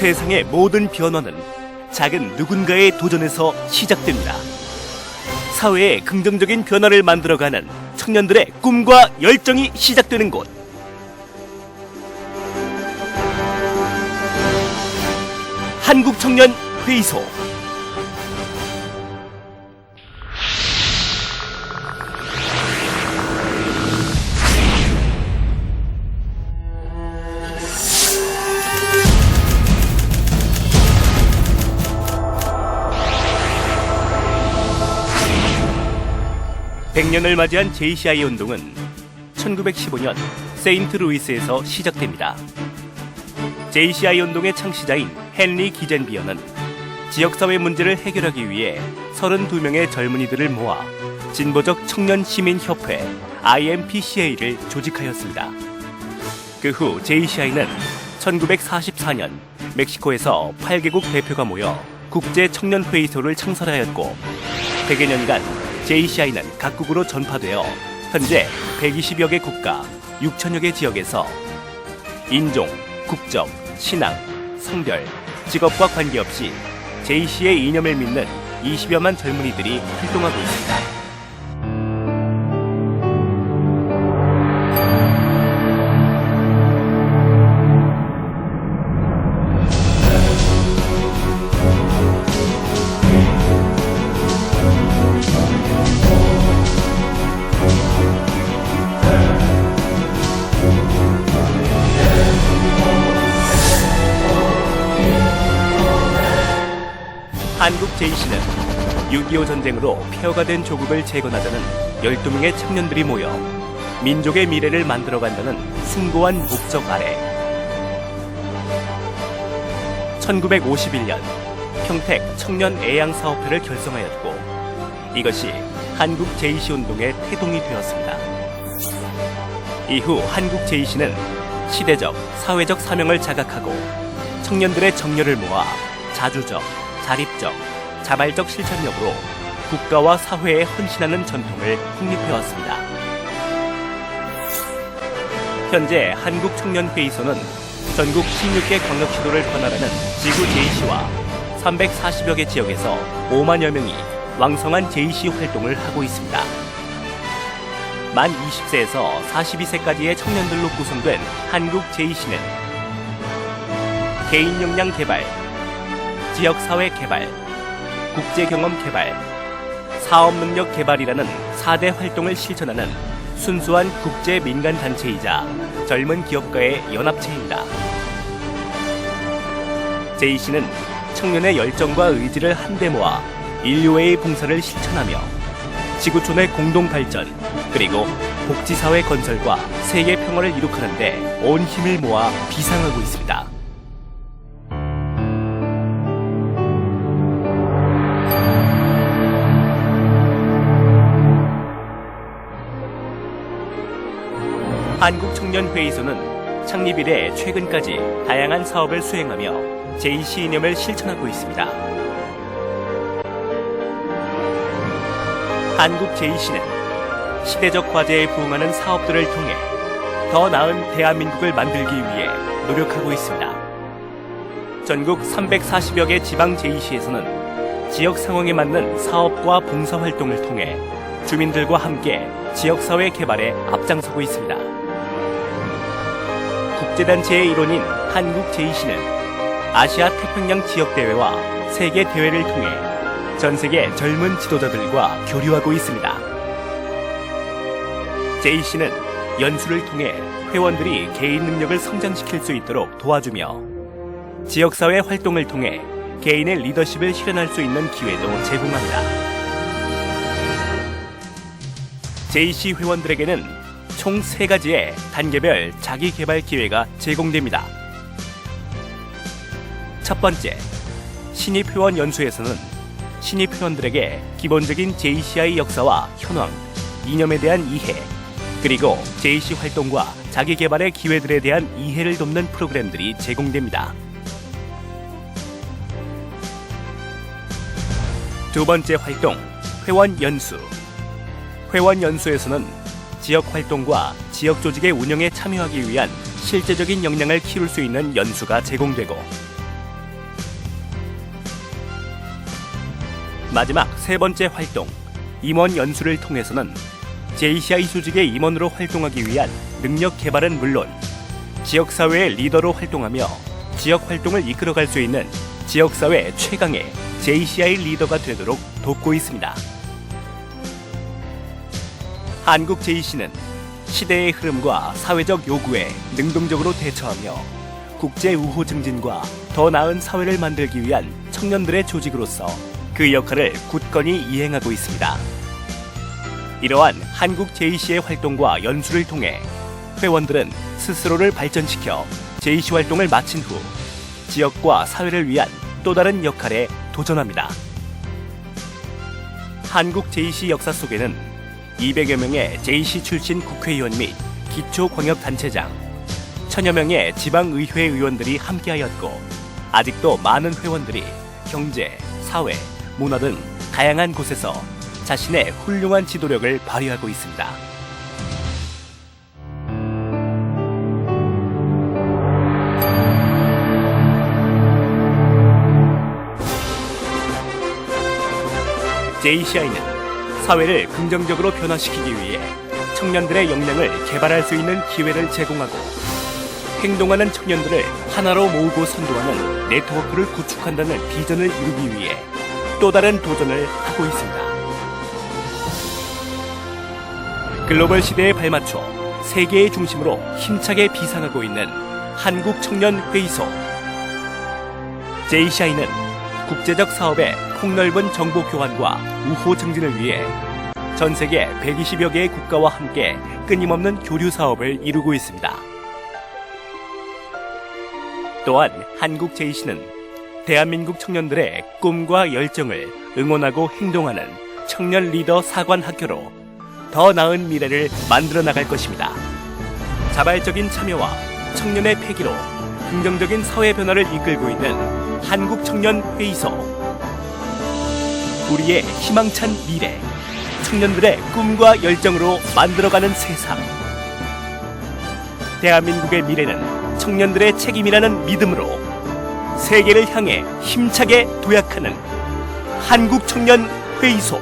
세상의 모든 변화는 작은 누군가의 도전에서 시작됩니다. 사회에 긍정적인 변화를 만들어가는 청년들의 꿈과 열정이 시작되는 곳. 한국청년 회의소. 백년을 맞이한 JCI 운동은 1915년 세인트 루이스에서 시작됩니다. JCI 운동의 창시자인 헨리 기젠비어는 지역사회 문제를 해결하기 위해 32명의 젊은이들을 모아 진보적 청년 시민 협회 IMPCA를 조직하였습니다. 그 후 JCI는 1944년 멕시코에서 8개국 대표가 모여 국제 청년 회의소를 창설하였고 100여 년간 JCI는 각국으로 전파되어 현재 120여 개 국가 6천여 개 지역에서 인종, 국적, 신앙, 성별, 직업과 관계없이 JC의 이념을 믿는 20여만 젊은이들이 활동하고 있습니다. 한국 JC는 6.25 전쟁으로 폐허가 된 조국을 재건하자는 12명의 청년들이 모여 민족의 미래를 만들어간다는 숭고한 목적 아래 1951년 평택 청년 애양 사업회를 결성하였고 이것이 한국 JC 운동의 태동이 되었습니다. 이후 한국 JC는 시대적, 사회적 사명을 자각하고 청년들의 정열을 모아 자주적, 자립적, 자발적 실천력으로 국가와 사회에 헌신하는 전통을 확립해왔습니다. 현재 한국청년회의소는 전국 16개 광역시도를 관할하는 지구 JC와 340여 개 지역에서 5만여 명이 왕성한 JC 활동을 하고 있습니다. 만 20세에서 42세까지의 청년들로 구성된 한국 JC는 개인 역량 개발, 지역사회 개발, 국제경험 개발, 사업능력 개발이라는 4대 활동을 실천하는 순수한 국제 민간 단체이자 젊은 기업가의 연합체입니다. JC는 청년의 열정과 의지를 한데 모아 인류의 봉사를 실천하며 지구촌의 공동 발전 그리고 복지사회 건설과 세계 평화를 이룩하는데 온 힘을 모아 비상하고 있습니다. 한국청년회의소는 창립 이래 최근까지 다양한 사업을 수행하며 JC 이념을 실천하고 있습니다. 한국 JC는 시대적 과제에 부응하는 사업들을 통해 더 나은 대한민국을 만들기 위해 노력하고 있습니다. 전국 340여 개 지방 JC에서는 지역 상황에 맞는 사업과 봉사 활동을 통해 주민들과 함께 지역사회 개발에 앞장서고 있습니다. 국제단체의 일원인 한국 JC는 아시아 태평양 지역대회와 세계 대회를 통해 전 세계 젊은 지도자들과 교류하고 있습니다. JC는 연수를 통해 회원들이 개인 능력을 성장시킬 수 있도록 도와주며 지역사회 활동을 통해 개인의 리더십을 실현할 수 있는 기회도 제공합니다. JC 회원들에게는 총 3가지의 단계별 자기 개발 기회가 제공됩니다. 첫 번째, 신입 회원 연수에서는 신입 회원들에게 기본적인 JCI 역사와 현황, 이념에 대한 이해, 그리고 JC 활동과 자기 개발의 기회들에 대한 이해를 돕는 프로그램들이 제공됩니다. 두 번째 활동, 회원 연수. 회원 연수에서는 지역 활동과 지역 조직의 운영에 참여하기 위한 실제적인 역량을 키울 수 있는 연수가 제공되고 마지막 세 번째 활동 임원 연수를 통해서는 JCI 조직의 임원으로 활동하기 위한 능력 개발은 물론 지역사회의 리더로 활동하며 지역 활동을 이끌어갈 수 있는 지역사회 최강의 JCI 리더가 되도록 돕고 있습니다. 한국 JC는 시대의 흐름과 사회적 요구에 능동적으로 대처하며 국제 우호 증진과 더 나은 사회를 만들기 위한 청년들의 조직으로서 그 역할을 굳건히 이행하고 있습니다. 이러한 한국 JC의 활동과 연수를 통해 회원들은 스스로를 발전시켜 JC 활동을 마친 후 지역과 사회를 위한 또 다른 역할에 도전합니다. 한국 JC 역사 속에는 200여 명의 JC 출신 국회의원 및 기초광역단체장, 천여 명의 지방의회 의원들이 함께하였고 아직도 많은 회원들이 경제, 사회, 문화 등 다양한 곳에서 자신의 훌륭한 지도력을 발휘하고 있습니다. JCI는 사회를 긍정적으로 변화시키기 위해 청년들의 역량을 개발할 수 있는 기회를 제공하고 행동하는 청년들을 하나로 모으고 선도하는 네트워크를 구축한다는 비전을 이루기 위해 또 다른 도전을 하고 있습니다. 글로벌 시대에 발맞춰 세계의 중심으로 힘차게 비상하고 있는 한국 청년 회의소 JCI는 국제적 사업의 폭넓은 정보 교환과 우호 증진을 위해 전 세계 120여 개의 국가와 함께 끊임없는 교류 사업을 이루고 있습니다. 또한 한국 JC는 대한민국 청년들의 꿈과 열정을 응원하고 행동하는 청년 리더 사관 학교로 더 나은 미래를 만들어 나갈 것입니다. 자발적인 참여와 청년의 패기로 긍정적인 사회 변화를 이끌고 있는 한국 청년 회의소. 우리의 희망찬 미래, 청년들의 꿈과 열정으로 만들어가는 세상. 대한민국의 미래는 청년들의 책임이라는 믿음으로 세계를 향해 힘차게 도약하는 한국 청년 회의소.